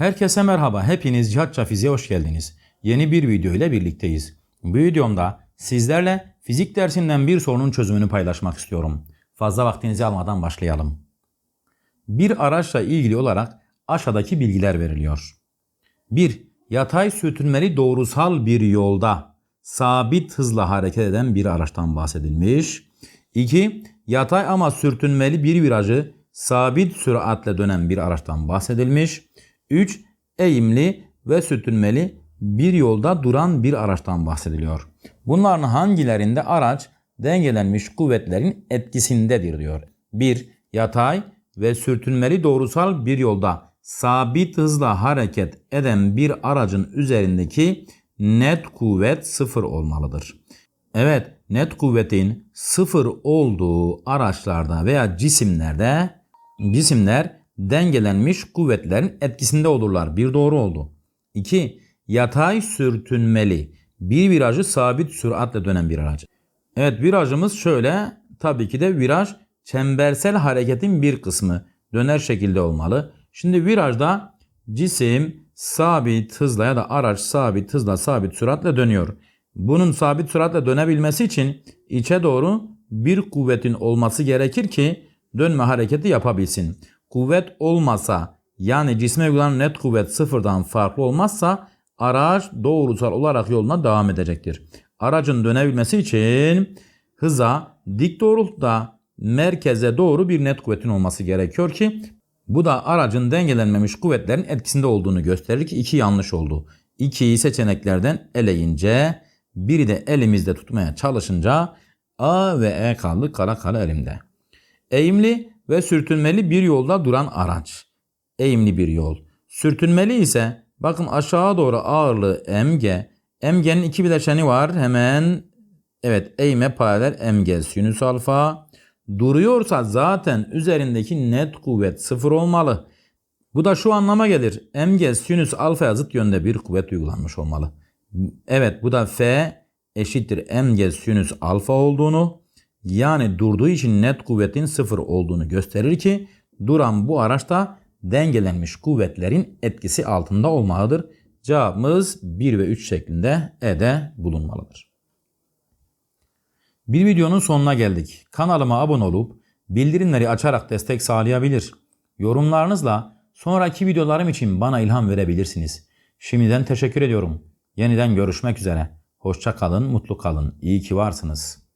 Herkese merhaba. Hepiniz Cihatça Fiziğe hoş geldiniz. Yeni bir video ile birlikteyiz. Bu videomda sizlerle fizik dersinden bir sorunun çözümünü paylaşmak istiyorum. Fazla vaktinizi almadan başlayalım. Bir araçla ilgili olarak aşağıdaki bilgiler veriliyor. 1. Yatay sürtünmeli doğrusal bir yolda sabit hızla hareket eden bir araçtan bahsedilmiş. 2. Yatay ama sürtünmeli bir virajı sabit süratle dönen bir araçtan bahsedilmiş. 3. Eğimli ve sürtünmeli bir yolda duran bir araçtan bahsediliyor. Bunların hangilerinde araç dengelenmiş kuvvetlerin etkisindedir diyor. 1. Yatay ve sürtünmeli doğrusal bir yolda sabit hızla hareket eden bir aracın üzerindeki net kuvvet sıfır olmalıdır. Evet, net kuvvetin sıfır olduğu araçlarda veya cisimlerde cisimler dengelenmiş kuvvetlerin etkisinde olurlar. Bir doğru oldu. 2. Yatay sürtünmeli bir virajı sabit süratle dönen bir araç. Evet virajımız şöyle. Tabii ki de viraj çembersel hareketin bir kısmı döner şekilde olmalı. Şimdi virajda cisim sabit hızla ya da araç sabit hızla sabit süratle dönüyor. Bunun sabit süratle dönebilmesi için içe doğru bir kuvvetin olması gerekir ki dönme hareketi yapabilsin. Kuvvet olmasa yani cisme uygulanan net kuvvet sıfırdan farklı olmazsa araç doğrusal olarak yoluna devam edecektir. Aracın dönebilmesi için hıza dik doğrultuda merkeze doğru bir net kuvvetin olması gerekiyor ki bu da aracın dengelenmemiş kuvvetlerin etkisinde olduğunu gösterir ki iki yanlış oldu. 2'yi seçeneklerden eleyince biri de elimizde tutmaya çalışınca A ve E kaldı kara kara elimde. Eğimli ve sürtünmeli bir yolda duran araç. Eğimli bir yol. Sürtünmeli ise bakın aşağı doğru ağırlığı mg. mg'nin iki bileşeni var. Hemen evet eğime paralel mg sinüs alfa. Duruyorsa zaten üzerindeki net kuvvet sıfır olmalı. Bu da şu anlama gelir. mg sinüs alfaya zıt yönde bir kuvvet uygulanmış olmalı. Evet bu da F eşittir mg sinüs alfa olduğunu yani durduğu için net kuvvetin sıfır olduğunu gösterir ki duran bu araçta dengelenmiş kuvvetlerin etkisi altında olmalıdır. Cevabımız 1 ve 3 şeklinde E'de bulunmalıdır. Bir videonun sonuna geldik. Kanalıma abone olup bildirimleri açarak destek sağlayabilir. Yorumlarınızla sonraki videolarım için bana ilham verebilirsiniz. Şimdiden teşekkür ediyorum. Yeniden görüşmek üzere. Hoşça kalın, mutlu kalın. İyi ki varsınız.